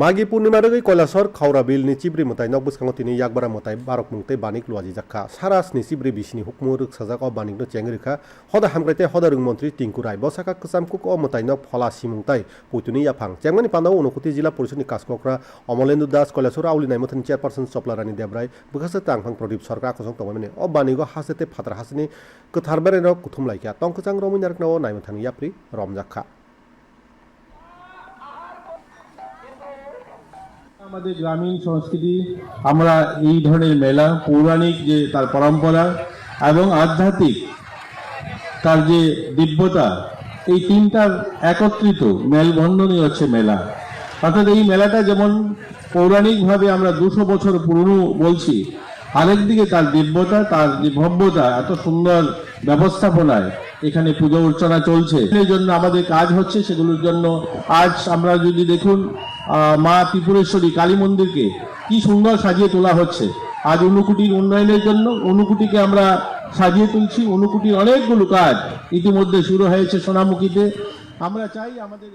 মাগি পূর্ণিমা রগৈ কৈলাসর খাওরা বিলনি চিব্রি মতাই নক বুসকাঙ্গ তিনি ইয়াকবারা মতাই বারক মুংতে বানিক লুয়াজি জাখা। সারাসনি চিব্রি বিসনি হুকমু রুক সাজাক অ বানিক চেং রেখা হদা হামগ্রাইতে হদা রুং মন্ত্রী টিঙ্কু রায় বসাকা কসাম কুক অ মতাই নক ফলা সিমুংতাই পুতুনি ইয়াফাং। চেংমানি পান্দাও অনুকুতি জিলা পরিষদনি কাসককরা অমলেন্দু দাস কৈলাসর আউলি নাইমথনি চেয়ারপারসন চপ্লারানি দেবরাই বুকাসে তাংফাং প্রদীপ সরকার আকসং তমাইমানে অ বানিগো হাসেতে ফাতার হাসনি কথার বেরেন কুথুম লাইকা তংকচাং রমিনারকনাও নাইমথানি ইয়াপ্রি রমজাখা আমাদের গ্রামীণ সংস্কৃতি, আমরা এই ধরনের মেলা, পৌরাণিক যে তার পরম্পরা এবং আধ্যাত্মিক তার যে দিব্যতা, এই তিনটার একত্রিত মেলবন্ধনই হচ্ছে মেলা। অর্থাৎ এই মেলাটা যেমন পৌরাণিকভাবে আমরা দুশো বছর পুরনো বলছি, আরেকদিকে তার দিব্যতা, তার যে ভব্যতা, এত সুন্দর ব্যবস্থাপনায় এখানে পুজো অর্চনা চলছে। এই জন্য আমাদের কাজ হচ্ছে সেগুলোর জন্য আজ আমরা যদি দেখুন মা ত্রিপুরেশ্বরী কালী মন্দিরকে কি সুন্দর সাজিয়ে তোলা হচ্ছে। আজ অনুকুটির উন্নয়নের জন্য অনুকুটিকে আমরা সাজিয়ে তুলছি। অনুকুটির অনেকগুলো কাজ ইতিমধ্যে শুরু হয়েছে সোনামুখীতে। আমরা চাই আমাদের